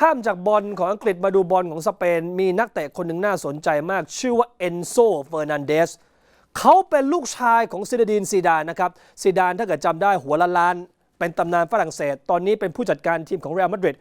ข้ามจากบอลของอังกฤษมาดูบอลของสเปน มีนักเตะคนหนึ่งน่าสนใจมาก ชื่อว่าเอนโซเฟอร์นันเดสเขาเป็นลูกชายของซิดดีนซีดานนะครับซีดานถ้าเกิดจำได้หัวละล้าน เป็นตำนานฝรั่งเศส ตอนนี้เป็นผู้จัดการทีมของเรอัลมาดริด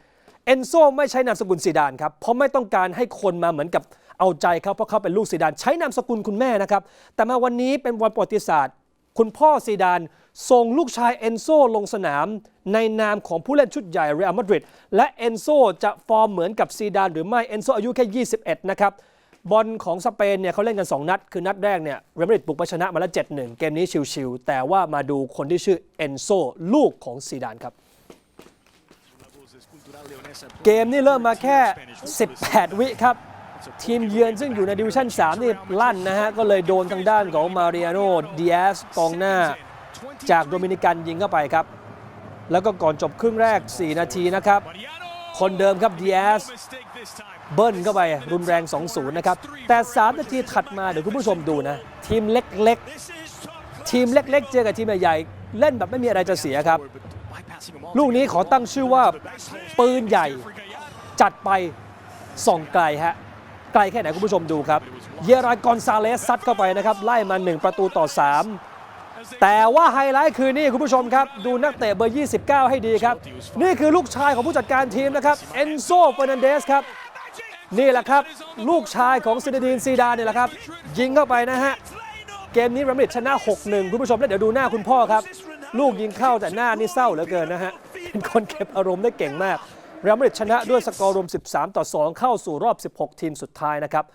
เอนโซไม่ใช้นามสกุลซีดานครับเพราะไม่ต้องการให้คนมาเหมือนกับเอาใจเขาเพราะเขาเป็นลูกซีดาน ใช้นามสกุลคุณแม่นะครับแต่มาวันนี้เป็นวันประวัติศาสตร์ คุณพ่อซีดาน ส่งลูกชายเอนโซลงสนาม ในนามของผู้เล่นชุดใหญ่เรอัลมาดริดและเอนโซจะฟอร์มเหมือนกับซีดานหรือไม่เอนโซอายุแค่ 21 นะครับบอลของสเปนเนี่ยเขาเล่นกัน 2 นัด คือนัดแรกเนี่ยเรอัลมาดริดบุกไปชนะมาแล้ว 7-1 เกมนี้ชิวๆแต่ว่ามาดูคนที่ชื่อเอนโซลูกของซีดานครับเกมนี่เริ่มมาแค่ 18 วิครับ ทีมเยือนซึ่งอยู่ในดิวิชั่น 3 นี่ลั่นนะฮะ ก็เลยโดนทางด้านของมาริอาโนดิเอสกองหน้า จากโดมินิกันยิงเข้าไปครับ แล้วก็ก่อนจบครึ่งแรก 4 นาทีนะครับ คนเดิมครับดิเอสเบิ้ลเข้าไปรุนแรง 2-0 นะครับ แต่ 3 นาทีถัดมาเดี๋ยวคุณผู้ชมดูนะ ทีมเล็กๆ ทีมเล็กๆ เจอกับทีมใหญ่ๆ เล่นแบบไม่มีอะไรจะเสียครับ ลูกนี้ขอตั้งชื่อว่าปืนใหญ่จัดไปส่องไกลฮะไกลแค่ไหนคุณผู้ชมดูครับ เยรายกอนซาเลสซัดเข้าไปนะครับ ไล่มา 1 ประตูต่อ 3 แต่ว่าไฮไลท์คือนี่คุณผู้ชมครับ ดูนักเตะเบอร์ 29 ให้ดีครับ นี่คือลูกชายของผู้จัดการทีมนะครับ เอนโซเฟอร์นันเดสครับ นี่แหละครับ ลูกชายของซินดีนซีดานเนี่ยแหละครับ ยิงเข้าไปนะฮะ เกมนี้รัมริดชนะ 6-1 คุณผู้ชมแล้วเดี๋ยวดูหน้าคุณพ่อครับ ลูกยิงเข้าแต่หน้านี่เศร้าเหลือเกินนะฮะเป็นคนเก็บอารมณ์ได้เก่งมากรัมริดชนะด้วยสกอร์รวม 13 ต่อ 2 เข้าสู่รอบ 16 ทีมสุดท้ายนะครับ